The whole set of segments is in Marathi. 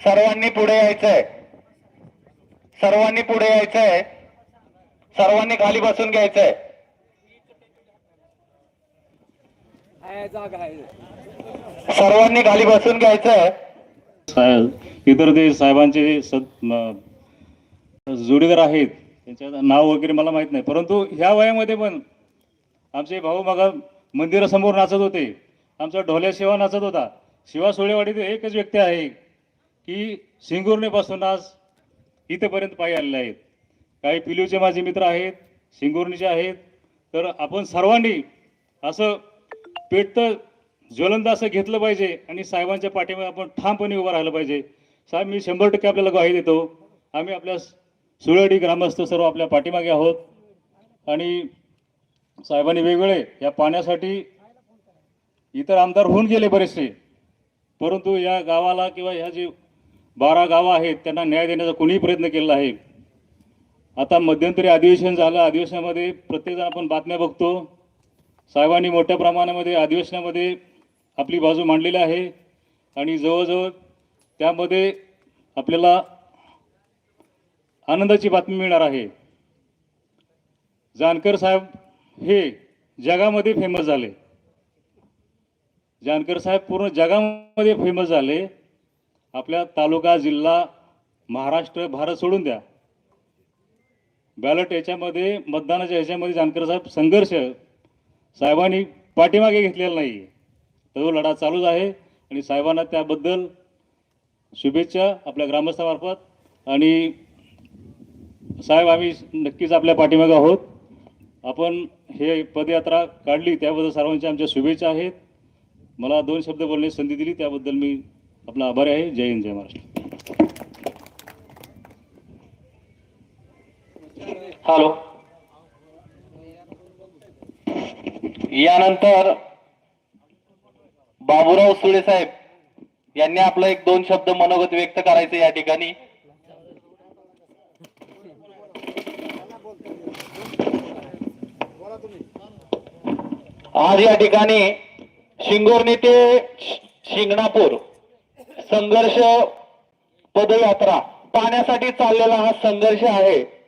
सर्वांनी पुढे यायचंय. सर्वांनी पुढे यायचंय. सर्वांनी खाली बसून घ्यायचंय. सर्वांनी खाली बसून घ्यायचंय. साहेब इतर ते साहेबांचे जोडीदार आहेत त्यांच्या नाव वगैरे मला माहीत नाही. परंतु ह्या वयामध्ये पण आमचे भाऊ मग मंदिरासमोर नाचत होते. आमचा ढोल्या शिवा नाचत होता. शिवा सोळेवाडीत एकच व्यक्ती आहे. की सिंगुर्णीपासून आज इथंपर्यंत पायी आलेले आहेत. काही पिलूचे माझे मित्र आहेत सिंगुर्णीचे आहेत. तर आपण सर्वांनी असं पेटतं ज्वलंत असं घेतलं पाहिजे आणि साहेबांच्या पाठीमागे आपण ठामपणे उभं राहिलं पाहिजे. साहेब मी शंभर टक्के आपल्याला ग्वाही देतो. आम्ही आपल्या सुळडी ग्रामस्थ सर्व आपल्या पाठीमागे आहोत. आणि साहेबांनी वेगवेगळे या पाण्यासाठी इतर आमदार होऊन गेले बरेचसे. परंतु या गावाला किंवा ह्या जे बारा गावं आहेत त्यांना न्याय देण्याचा कोणीही प्रयत्न केलेला आहे. आता मध्यंतरी अधिवेशन झालं अधिवेशनामध्ये प्रत्येकजण आपण बातम्या बघतो. साहेबांनी मोठ्या प्रमाणामध्ये अधिवेशनामध्ये आपली बाजू मांडलेली आहे. आणि जवळजवळ त्यामध्ये आपल्याला आनंदाची बातमी मिळणार आहे. जानकर साहेब हे जगामध्ये फेमस झाले. जानकर साहेब पूर्ण जगामध्ये फेमस झाले. आपल्या तालुका जिल्हा महाराष्ट्र भारत सोडून द्या. बॅलट याच्यामध्ये मतदानाच्या याच्यामध्ये जानकर साहेब संघर्ष साहेबांनी पाठीमागे घेतलेला नाही. तो लढा चालूच आहे आणि साहेबांना त्याबद्दल शुभेच्छा आपल्या ग्रामस्थामार्फत आणि साहेब आम्ही नक्कीच आपल्या पाठीमागे आहोत. आपण हे पदयात्रा काढली त्याबद्दल सर्वांच्या आमच्या शुभेच्छा आहेत. मला दोन शब्द बोलण्याची संधी दिली त्याबद्दल मी आपला आभार आहे. जय हिंद जय महाराष्ट्र. हॅलो. यानंतर बाबूराव सुळे साहेब यांनी आपलं एक दोन शब्द मनोगत व्यक्त करायचं या ठिकाणी. आज या ठिकाणी शिंगोर्णी ते शिंगणापूर संघर्ष पदयात्रा पाण्यासाठी चाललेला हा संघर्ष आहे.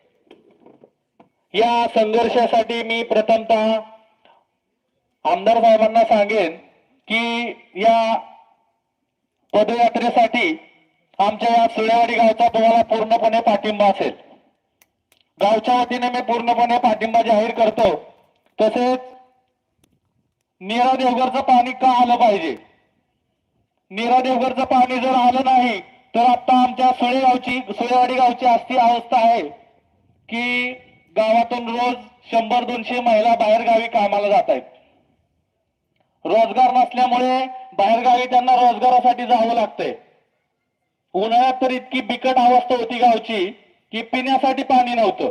या संघर्षासाठी मी प्रथमतः आमदार साहेबांना सांगेन की या पदयात्रेसाठी आमच्या या सुळेवाडी गावचा तुम्हाला पूर्णपणे पाठिंबा असेल. गावच्या वतीने मी पूर्णपणे पाठिंबा जाहीर करतो. तसेच निरा देवघरचं पाणी का आलं पाहिजे? मीरा देवघरचं पाणी जर आलं नाही तर आता आमच्या सुळेगावची सुळेवाडी गावची अशी अवस्था आहे की गावातून रोज शंभर दोनशे महिला बाहेरगावी कामाला जात आहेत. रोजगार नसल्यामुळे बाहेरगावी त्यांना रोजगारासाठी जावं लागतंय. उन्हाळ्यात तर इतकी बिकट अवस्था होती गावची की पिण्यासाठी पाणी नव्हतं.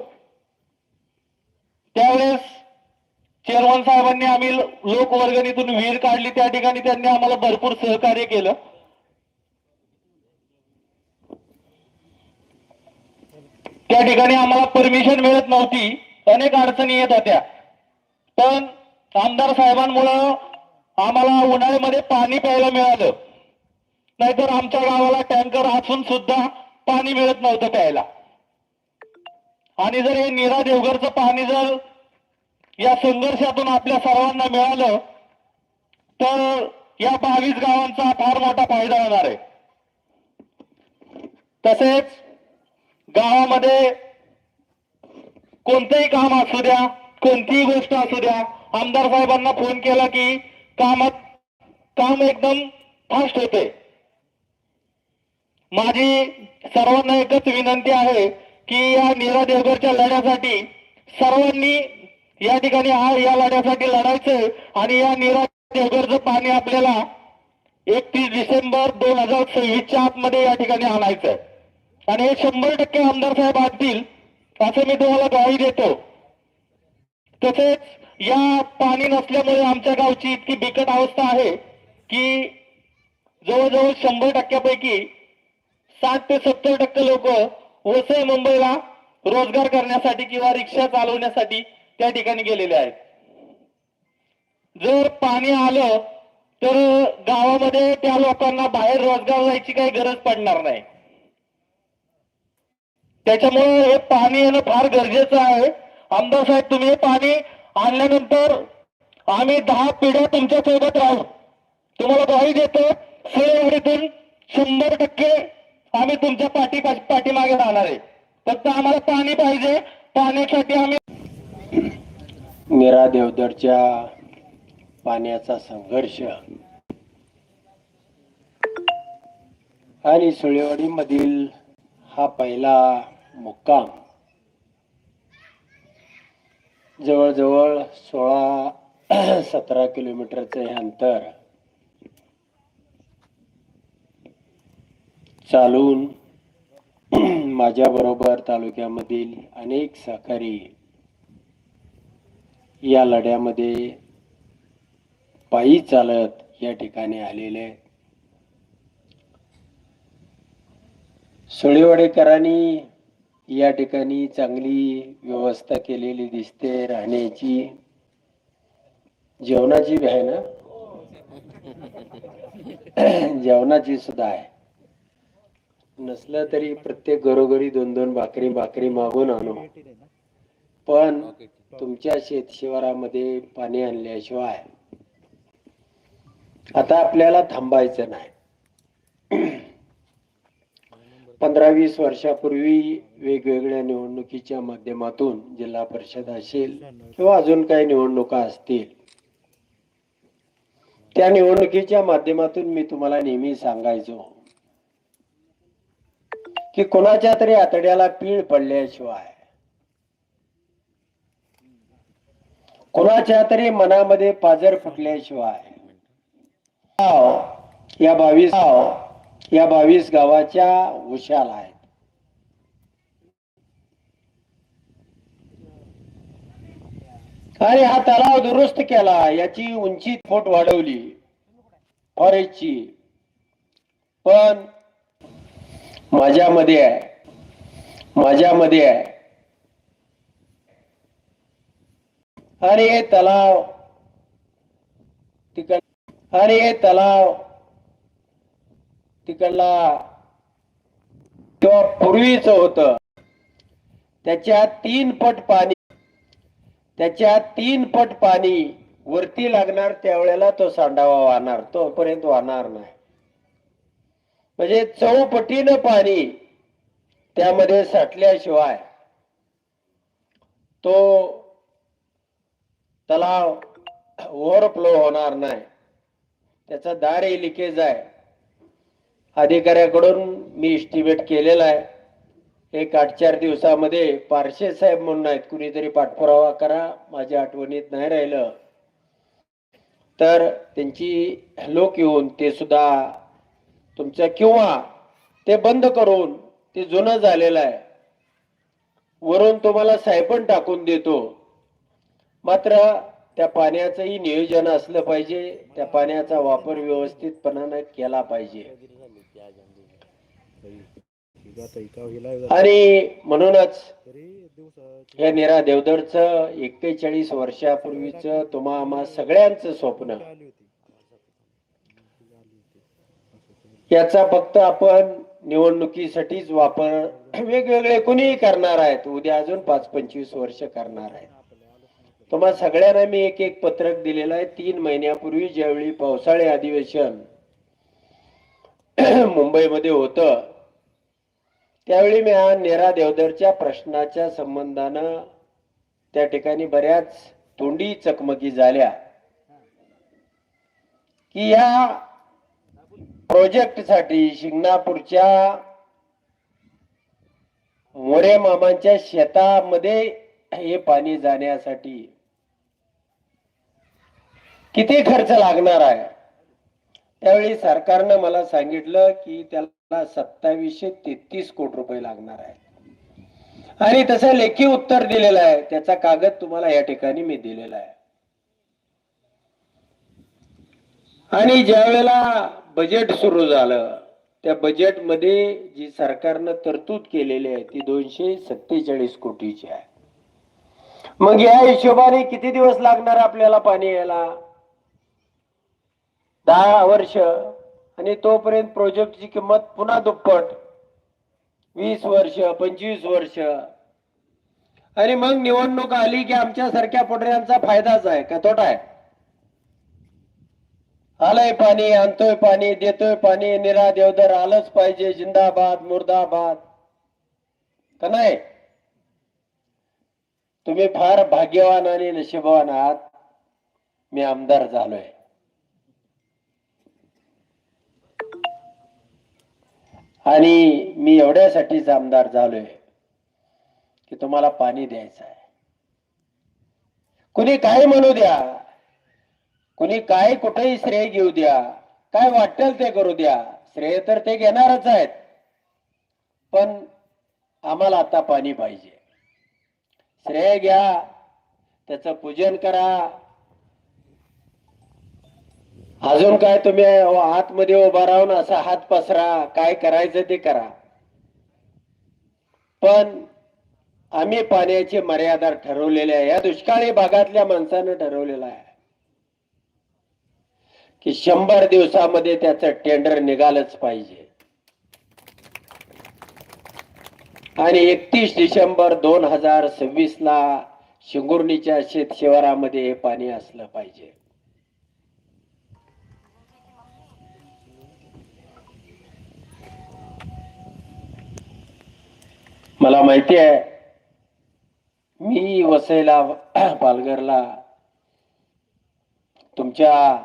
त्यावेळेस चेअरमन आम्ही लोकवर्गणीतून विहीर काढली त्या ठिकाणी त्यांनी आम्हाला भरपूर सहकार्य केलं. त्या ठिकाणी आम्हाला परमिशन मिळत नव्हती. अनेक अडचणी येत होत्या. पण आमदार साहेबांमुळं आम्हाला उन्हाळ्यामध्ये पाणी प्यायला मिळालं. नाहीतर आमच्या गावाला टँकर असून सुद्धा पाणी मिळत नव्हतं प्यायला. आणि जर हे नीरा देवघरचं पाणी जर या संघर्षातून आपल्या सर्वांना मिळालं तर या बावीस गावांचा फार मोठा फायदा होणार आहे. तसेच गावामध्ये कोणतंही काम असू द्या कोणतीही गोष्ट असू द्या आमदार साहेबांना फोन केला की कामात काम एकदम फास्ट होते. माझी सर्वांना एकच विनंती आहे की या नीरा देवघरच्या लढ्यासाठी सर्वांनी या ठिकाणी हा या लढ्यासाठी लढायचंय आणि या नीरा पाणी आपल्याला एकतीस डिसेंबर दोन हजार सव्वीसच्या आतमध्ये या ठिकाणी आणायचंय. आणि हे शंभर टक्के आमदार साहेब आणतील असं मी तुम्हाला ग्वाही देतो. तसेच या पाणी नसल्यामुळे आमच्या गावची इतकी बिकट अवस्था आहे की जवळजवळ शंभर टक्क्यापैकी साठ ते सत्तर टक्के लोक वसई मुंबईला रोजगार करण्यासाठी किंवा रिक्षा चालवण्यासाठी त्या ठिकाणी गेलेले आहेत. जर पाणी आलं तर गावामध्ये त्या लोकांना बाहेर रोजगार जायची काही गरज पडणार नाही. त्याच्यामुळे हे पाणी येणं फार गरजेचं आहे. आमदार साहेब तुम्ही हे पाणी आणल्यानंतर आम्ही दहा पिढ्या तुमच्यासोबत राहू. तुम्हाला ग्वाही देतो सुळेवाडीतून शंभर टक्के आम्ही तुमच्या पाठी पाठीमागे राहणार आहे. फक्त आम्हाला पाणी पाहिजे पाण्यासाठी आम्ही मीरा देवदरच्या पाण्याचा संघर्ष. आणि सुळेवाडीमधील हा पहिला मुक्काम. जवळजवळ सोळा सतरा किलोमीटरचं हे अंतर. चालून माझ्याबरोबर तालुक्यामधील अनेक सहकारी या लढ्यामध्ये पायी चालत या ठिकाणी आलेले आहेत. या ठिकाणी चांगली व्यवस्था केलेली दिसते राहण्याची. जेवणाची बी आहे ना? जेवणाची सुद्धा आहे. नसलं तरी प्रत्येक घरोघरी दोन दोन भाकरी भाकरी मागून आणू. पण तुमच्या शेतशिवारामध्ये पाणी आणल्याशिवाय आता आपल्याला थांबायचं नाही. पंधरा वीस वर्षापूर्वी वेगवेगळ्या निवडणुकीच्या माध्यमातून जिल्हा परिषद असेल किंवा अजून काही निवडणुका असतील त्या निवडणुकीच्या माध्यमातून मी तुम्हाला नेहमी सांगायचो की कोणाच्या तरी आतड्याला पीळ पडल्याशिवाय कोणाच्या तरी मनामध्ये पाजर फुटल्याशिवाय. या बावीस या बावीस गावाच्या उशाला आहेत. आणि हा तलाव दुरुस्त केला याची उंची फोट वाढवली. फॉरेस्टची. पण माझ्यामध्ये आहे माझ्यामध्ये आहे. आणि हे तलाव। तिकड आणि तलाव। तिकडला किंवा पूर्वीच होत. त्याच्या तीन पट पाणी त्याच्या तीन पट पाणी वरती लागणार त्यावेळेला तो सांडावा वाहणार. तोपर्यंत वाहणार नाही. म्हणजे चौपटीनं पाणी त्यामध्ये साठल्याशिवाय तो तलाव ओव्हरफ्लो होणार नाही. त्याचा दारे लिकेज आहे. अधिकाऱ्याकडून मी इस्टिमेट केलेला आहे. एक आठ चार दिवसामध्ये पारशे साहेब म्हणून आहेत. कुणीतरी पाठपुरावा करा. माझ्या आठवणीत नाही राहिलं. तर त्यांची लोक येऊन ते सुद्धा तुमचं किंवा ते बंद करून ते जुनं झालेलं आहे. वरून तुम्हाला सायपण टाकून देतो. मात्र त्या पाण्याचंही नियोजन असलं पाहिजे त्या पाण्याचा वापर व्यवस्थितपणानं केला पाहिजे. आणि म्हणूनच या निरा देवधरच एक्केचाळीस वर्षापूर्वीच तुम्हा आम्हा सगळ्यांच स्वप्न. याचा फक्त आपण निवडणुकीसाठीच वापर वेगवेगळे कुणीही करणार आहेत उद्या अजून पाच पंचवीस वर्ष करणार आहेत. तुम्हा सगळ्यांना मी एक एक पत्रक दिलेलं आहे. तीन महिन्यापूर्वी ज्यावेळी पावसाळी अधिवेशन मुंबईमध्ये होतं त्यावेळी मी हा नेरा देवदरच्या प्रश्नाच्या संबंधानं त्या ठिकाणी बऱ्याच तोंडी चकमकी झाल्या. की या प्रोजेक्टसाठी शिंगणापूरच्या मोरे मामांच्या शेतामध्ये हे पाणी जाण्यासाठी किती खर्च लागणार आहे? त्यावेळी सरकारनं मला सांगितलं की त्याला सत्तावीसशे तेहतीस कोटी रुपये लागणार आहे आणि तसं लेखी उत्तर दिलेलं आहे. त्याचा कागद तुम्हाला या ठिकाणी मी दिलेला आहे. आणि ज्या वेळेला बजेट सुरू झालं त्या बजेटमध्ये जी सरकारनं तरतूद केलेली आहे ती दोनशे सत्तेचाळीस कोटीची आहे. मग या हिशोबाने किती दिवस लागणार आपल्याला पाणी यायला? दहा वर्ष आणि तोपर्यंत प्रोजेक्टची किंमत पुन्हा दुप्पट. वीस वर्ष पंचवीस वर्ष. आणि मग निवडणूक आली की आमच्या सारख्या पुढऱ्यांचा फायदाच आहे का तोटा आहे? आलंय पाणी आणतोय पाणी देतोय पाणी निरा देवदर आलंच पाहिजे जिंदाबाद मुर्दाबाद. का नाही? तुम्ही फार भाग्यवान आणि नशीबवान आहात. मी आमदार झालोय. आणि मी एवढ्यासाठीच आमदार झालोय की तुम्हाला पाणी द्यायचं आहे. कुणी काय म्हणू द्या? कुणी काय कुठेही श्रेय घेऊ द्या. काय वाटेल ते करू द्या. श्रेय तर ते घेणारच आहेत. पण आम्हाला आता पाणी पाहिजे. श्रेय घ्या त्याचं पूजन करा अजून काय तुम्ही आतमध्ये उभा राहून असा हात पसरा काय करायचं ते करा. पण आम्ही पाण्याची मर्यादा ठरवलेली आहे. या दुष्काळी भागातल्या माणसानं ठरवलेलं आहे. की शंभर दिवसामध्ये त्याचं टेंडर निघालच पाहिजे. आणि एकतीस डिसेंबर दोन हजार सव्वीस ला शिंगुर्णीच्या शेत शिवारामध्ये हे पाणी असलं पाहिजे. मला माहिती आहे मी वसईला पालघरला तुमच्या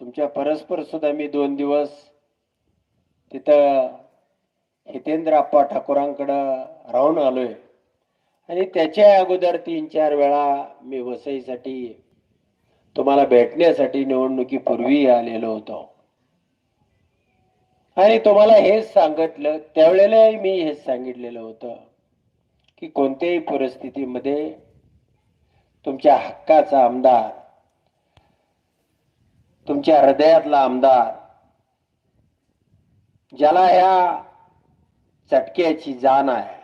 तुमच्या परस्पर सुद्धा मी दोन दिवस तिथं हितेंद्र आप्पा ठाकूरांकडं राहून आलोय. आणि त्याच्या अगोदर तीन चार वेळा मी वसईसाठी तुम्हाला भेटण्यासाठी निवडणुकीपूर्वी आलेलो होतो. आणि तुम्हाला हेच सांगितलं त्यावेळेला मी हेच सांगितलेलं होतं. की कोणत्याही परिस्थितीमध्ये तुमच्या हक्काचा आमदार तुमच्या हृदयातला आमदार ज्याला ह्या चटक्याची जाण आहे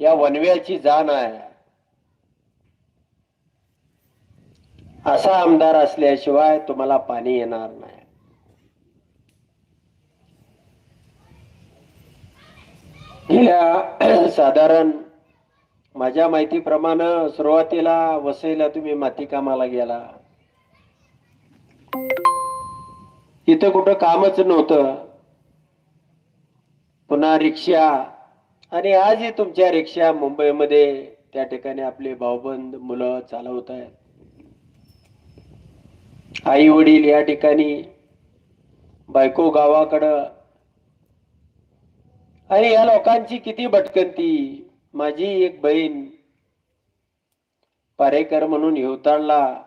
या वनव्याची जाण आहे असा आमदार असल्याशिवाय तुम्हाला पाणी येणार नाही. गेल्या साधारण माझ्या माहितीप्रमाणे सुरुवातीला वसईला तुम्ही माती कामाला गेला. इथं कुठं कामच नव्हतं. पुन्हा रिक्षा आणि आजही तुमच्या रिक्षा मुंबईमध्ये त्या ठिकाणी आपले भाऊबंद मुलं चालवत आहेत. आई वडील या ठिकाणी बायको गावाकडं आणि या लोकांची किती भटकंती. माझी एक बहीण पारेकर म्हणून हिवताळला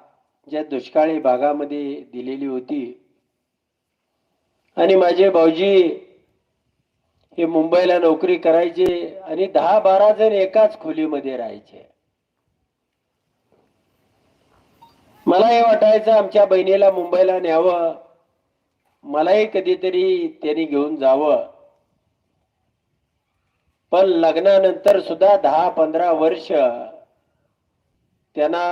ज्या दुष्काळी भागामध्ये दिलेली होती. आणि माझे भाऊजी हे मुंबईला नोकरी करायचे आणि दहा बारा जण एकाच खोलीमध्ये राहायचे. मला हे वाटायचं आमच्या बहिणीला मुंबईला न्यावं. मलाही कधीतरी त्यांनी घेऊन जावं. पण लग्नानंतर सुद्धा दहा पंधरा वर्ष त्यांना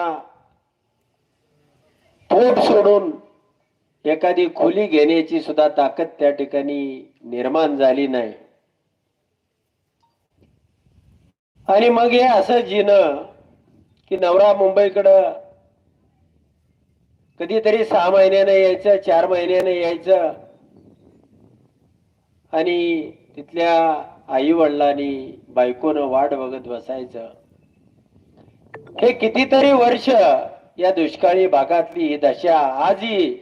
पोट सोडून एखादी खोली घेण्याची सुद्धा ताकद त्या ठिकाणी निर्माण झाली नाही. आणि मग हे असं जिनं की नवरा मुंबईकडं कधीतरी सहा महिन्यानं यायचं चार महिन्यानं यायचं आणि तिथल्या आई वडिलांनी बायकोनं वाट बघत बसायचं. हे कितीतरी वर्ष या दुष्काळी भागातली ही दशा आजही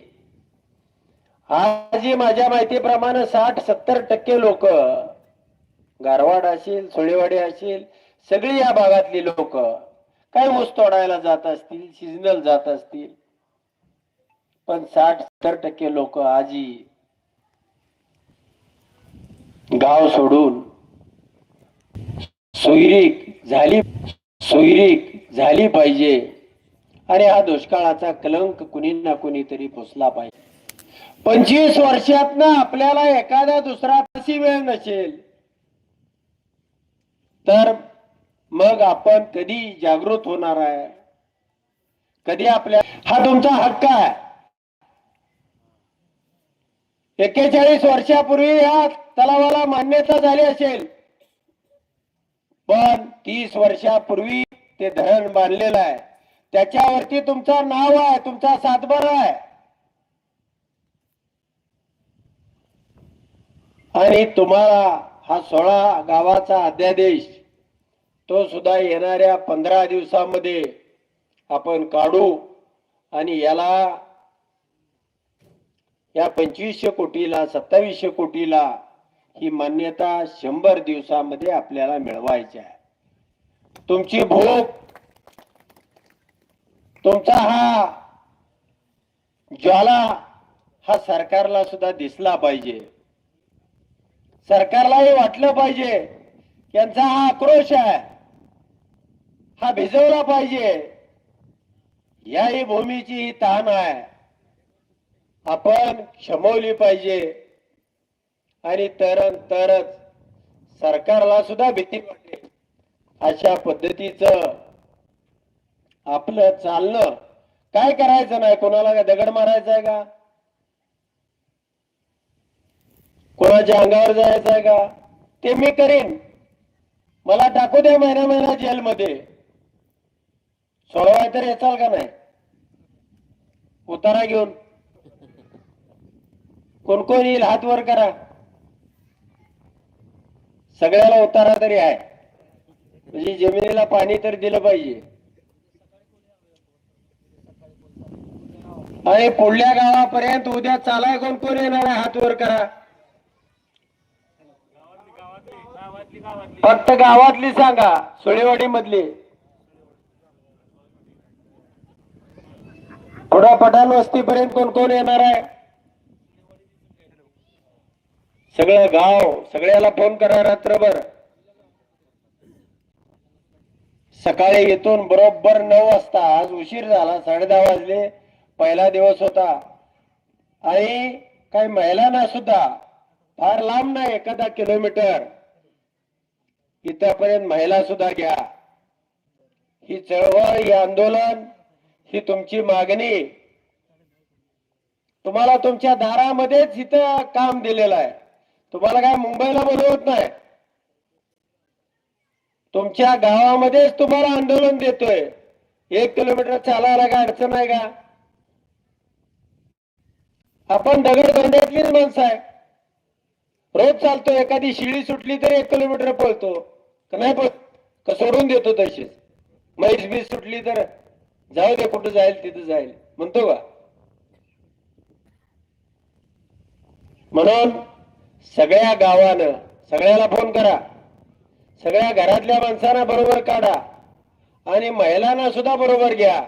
आजही माझ्या माहितीप्रमाणे साठ सत्तर टक्के लोक गारवाड असेल सोळेवाडी असेल सगळी या भागातली लोक काय ऊस तोडायला जात असतील सिजनल जात असतील पण साठ सत्तर टक्के लोक आजी गाव सोडून सोयरीक झाली सोयरीक झाली पाहिजे. आणि हा दुष्काळाचा कलंक कुणी ना कुणीतरी पुसला पाहिजे. पंचवीस वर्षात ना आपल्याला एखादा दुसरा तशी वेळ नसेल. तर मग आपण कधी जागृत होणार आहे? कधी आपल्या हा तुमचा हक्क आहे. एक्केचाळीस वर्षापूर्वी या तलावाला मान्यता झाली असेल. पण तीस वर्षापूर्वी ते धरण बांधलेलं आहे. त्याच्यावरती तुमचं नाव आहे तुमचा सातबारा आहे. आणि तुम्हाला हा सोळा गावाचा अध्यादेश तो सुद्धा येणाऱ्या पंधरा दिवसामध्ये आपण काढू आणि याला या पंचवीसशे कोटीला सत्तावीसशे कोटीला ही मान्यता शंभर दिवसामध्ये आपल्याला मिळवायची आहे. तुमची भूक तुमचा हा ज्वाला हा सरकारला सुद्धा दिसला पाहिजे. सरकारलाही वाटलं पाहिजे. यांचा हा आक्रोश आहे. हा भिजवला पाहिजे. याही भूमीची ही ताण आहे. आपण क्षमवली पाहिजे. आणि तर तरच सरकारला सुद्धा भीती वाटेल. अशा पद्धतीचं आपलं चालणं काय करायचं नाही? कोणाला काय दगड मारायचा आहे का? कोणाच्या अंगावर जायचं आहे का? ते मी करेन. मला टाकू द्या महिना महिना जेलमध्ये. सोडवाय तर येचाल का नाही? उतारा घेऊन. कोण कोण येईल हात वर करा. सगळ्याला उतारा तरी आहे. म्हणजे जमिनीला पाणी तर दिलं पाहिजे. अरे पुढल्या गावापर्यंत उद्या चालाय कोण? कोण येणार आहे? हात वर करा. फक्त गावातली सांगा. सुळेवाडी मधली पुढं पठाण वस्तीपर्यंत कोण कोण येणार आहे? सगळं गाव सगळ्याला फोन करा रात्रभर. सकाळी इथून बरोबर नऊ वाजता आज उशीर झाला साडे दहा वाजले पहिला दिवस होता. आणि काही महिलांना सुद्धा? फार लांब नाही एखादा किलोमीटर इथपर्यंत महिला सुद्धा घ्या. ही चळवळ ही आंदोलन ही तुमची मागणी. तुम्हाला तुमच्या दारामध्येच इथं काम दिलेलं आहे. तुम्हाला काय मुंबईला बोलवत नाही? तुमच्या गावामध्येच तुम्हाला आंदोलन देतोय. एक किलोमीटर चालायला काय अडचण आहे का? आपण दगडधोंड्यातलीच माणसं आहे. रोज चालतो एखादी शिडी सुटली तरी एक किलोमीटर पळतो. का नाही पळ का सोडून देतो तशीच? म्हैस बीस सुटली तर जाऊ दे कुठं जाईल तिथं जाईल. म्हणतो का? म्हणून सगळ्या गावानं सगळ्याला फोन करा. सगळ्या घरातल्या माणसांना बरोबर काढा आणि महिलांना सुद्धा बरोबर घ्या.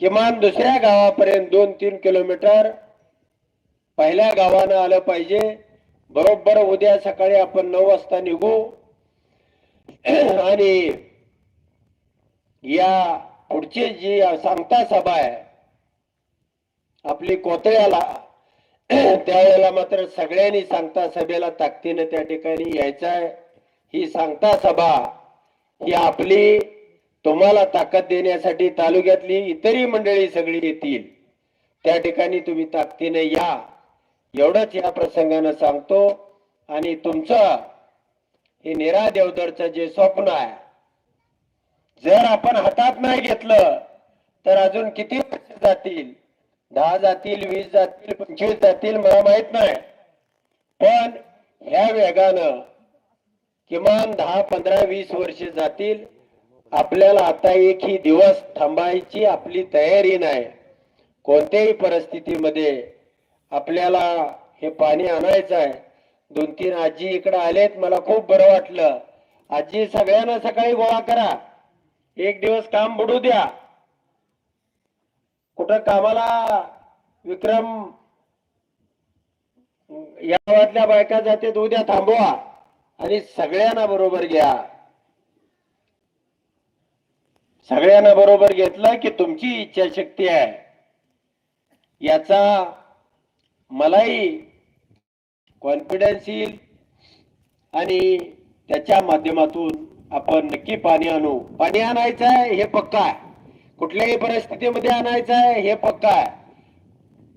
किमान दुसऱ्या गावापर्यंत दोन तीन किलोमीटर पहिल्या गावानं आलं पाहिजे. बरोबर उद्या सकाळी आपण नऊ वाजता निघू. आणि या पुढची जी सांगता सभा आहे आपली कोतळ्याला त्यावेळेला मात्र सगळ्यांनी सांगता सभेला ताकदीनं त्या ठिकाणी यायचं आहे ही सांगता सभा ही आपली तुम्हाला ताकद देण्यासाठी तालुक्यातली इतरही मंडळी सगळी येतील. त्या ठिकाणी तुम्ही ताकदीने या. एवढंच या प्रसंगानं सांगतो. आणि तुमचं हे निरा देवदरचं जे स्वप्न आहे जर आपण हातात नाही घेतलं तर अजून किती वर्ष जातील? दहा जातील वीस जातील पंचवीस जातील मला माहीत नाही. पण ह्या वेगानं किमान दहा पंधरा वीस वर्ष जातील. आपल्याला आता एक ही दिवस थांबायची आपली तयारी नाही. कोणत्याही परिस्थितीमध्ये आपल्याला हे पाणी आणायचं आहे. दोन तीन आजी इकडे आलेत मला खूप बरं वाटलं. आजी सगळ्यांना सकाळी गोळा करा. एक दिवस काम बुडू द्या. कुठं कामाला विक्रम या गावातल्या बायका जाते उद्या थांबवा. आणि सगळ्यांना बरोबर घ्या. सगळ्यांना बरोबर घेतलं की तुमची इच्छाशक्ती आहे. याचा मलाही कॉन्फिडन्स येईल आणि त्याच्या माध्यमातून आपण नक्की पाणी आणू. पाणी आणायचं आहे हे पक्का आहे. कुठल्याही परिस्थितीमध्ये आणायचं आहे हे पक्का आहे.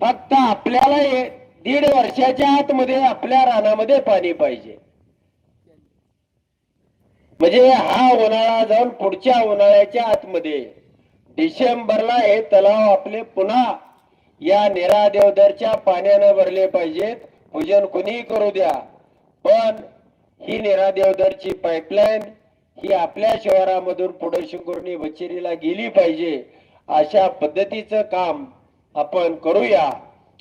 फक्त आपल्याला हे दीड वर्षाच्या आतमध्ये आपल्या रानामध्ये पाणी पाहिजे. म्हणजे हा उन्हाळा जाऊन पुढच्या उन्हाळ्याच्या आतमध्ये डिसेंबरला हे तलाव आपले पुन्हा या निरा देवदरच्या पाण्यानं भरले पाहिजेत. पूजन कुणीही करू द्या. पण ही निरा देवदरची पाईपलाईन ही आपल्या शहरामधून पुढे शिंगोर्णी वचेरीला गेली पाहिजे अशा पद्धतीचं काम आपण करूया.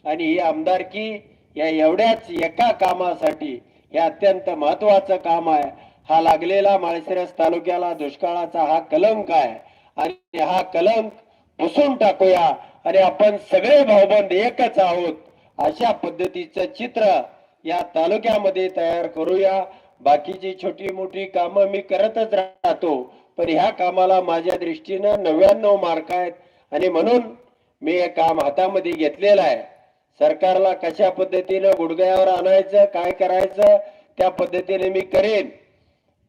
आणि ही आमदारकी या एवढ्याच एका कामासाठी हे अत्यंत महत्वाचं काम आहे. हा लागलेला माळशिरस तालुक्याला दुष्काळाचा हा कलंक आहे. आणि हा कलंक पुसून टाकूया. आणि आपण सगळे भाऊबंद एकच आहोत. अशा पद्धतीचं चित्र या तालुक्यामध्ये तयार करूया. बाकीची छोटी मोठी कामं मी करतच राहतो. पण ह्या कामाला माझ्या दृष्टीनं नव्याण्णव मार्क आहेत. आणि म्हणून मी हे काम हातामध्ये घेतलेलं आहे. सरकारला कशा पद्धतीनं गुडघ्यावर आणायचं काय करायचं त्या पद्धतीने मी करेन.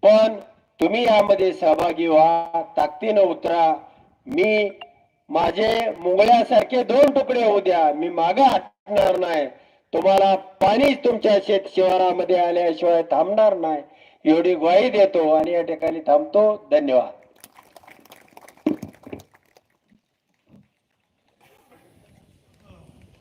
पण तुम्ही यामध्ये सहभागी व्हा ताकदीनं उतरा. मी माझे मुंगळ्यासारखे दोन तुकडे होऊ द्या. मी मागे हटणार नाही. तुम्हाला पाणी तुमच्या शेत शिवारामध्ये आल्याशिवाय थांबणार नाही. एवढी ग्वाही देतो आणि या ठिकाणी थांबतो. धन्यवाद.